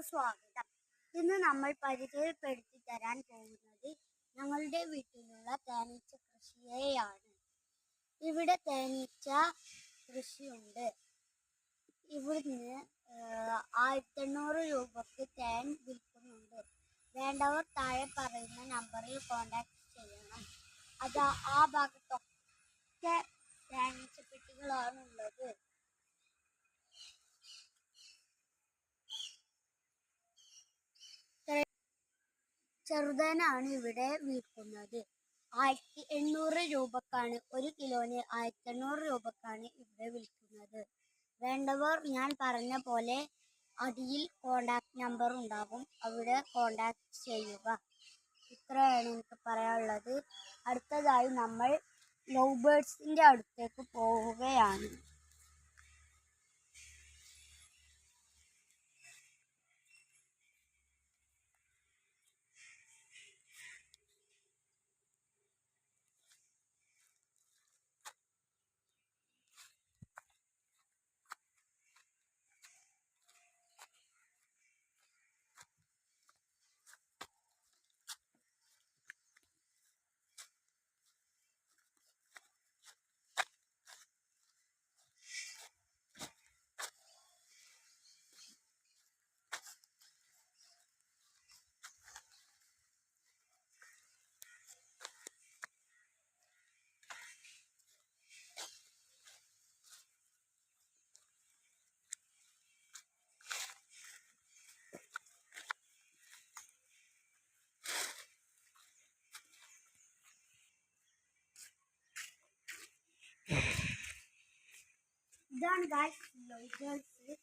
വീഡിയോയിലേക്ക് സ്വാഗതം. ഇന്ന് നമ്മൾ പരിചയപ്പെടുത്തി തരാൻ പോകുന്നത് ഞങ്ങളുടെ വീട്ടിലുള്ള തേനീച്ച കൃഷിയെയാണ്. ഇവിടെ തേനീച്ച കൃഷിയുണ്ട്. ഇവിടുന്ന് ആയിരത്തി എണ്ണൂറ് രൂപക്ക് തേൻ വിൽക്കുന്നുണ്ട്. വേണ്ടവർ താഴെ പറയുന്ന നമ്പറിൽ കോൺടാക്ട് ചെയ്യണം. അത് ആ ഭാഗത്തൊക്കെ തേനീച്ച പെട്ടികളാണ് ചെറുതേനാണ് ഇവിടെ വിൽക്കുന്നത്. ആയിരത്തി എണ്ണൂറ് രൂപക്കാണ് ഒരു കിലോന് ആയിരത്തി എണ്ണൂറ് രൂപക്കാണ് ഇവിടെ വിൽക്കുന്നത്. വേണ്ടവർ ഞാൻ പറഞ്ഞ പോലെ അടിയിൽ കോണ്ടാക്ട് നമ്പർ ഉണ്ടാകും. അവിടെ കോണ്ടാക്ട് ചെയ്യുക. ഇത്രയാണ് എനിക്ക് പറയാനുള്ളത്. അടുത്തതായി നമ്മൾ ലവ് ബേഡ്സിന്റെ അടുത്തേക്ക് പോവുകയാണ്. ഇതാണ് ഗായ്സ് ലവ് ബേർഡ്സ്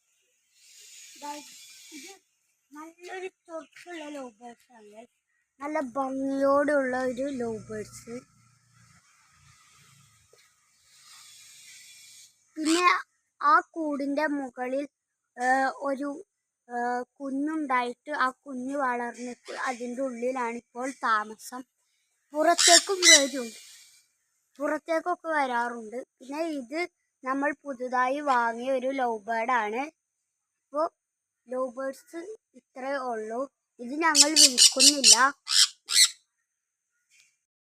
ഇത് നല്ലൊരു തൊട്ടുള്ള ലോബേഴ്സ് ആണ്. നല്ല ഭംഗിയോടുള്ള ഒരു ലോബേഴ്സ് പിന്നെ ആ കൂടിന്റെ മുകളിൽ ഒരു കുഞ്ഞുണ്ടായിട്ട് ആ കുഞ്ഞ് വളർന്നിട്ട് അതിന്റെ ഉള്ളിലാണ് ഇപ്പോൾ താമസം. പുറത്തേക്കും വരും. പുറത്തേക്കൊക്കെ വരാറുണ്ട്. പിന്നെ ഇത് നമ്മൾ പുതുതായി വാങ്ങിയ ഒരു ലവ് ബേർഡ് ആണ്. അപ്പോൾ ലവ് ബേർഡ്സ് ഇത്രയേ ഉള്ളൂ. ഇത് ഞങ്ങൾ വിൽക്കുന്നില്ല.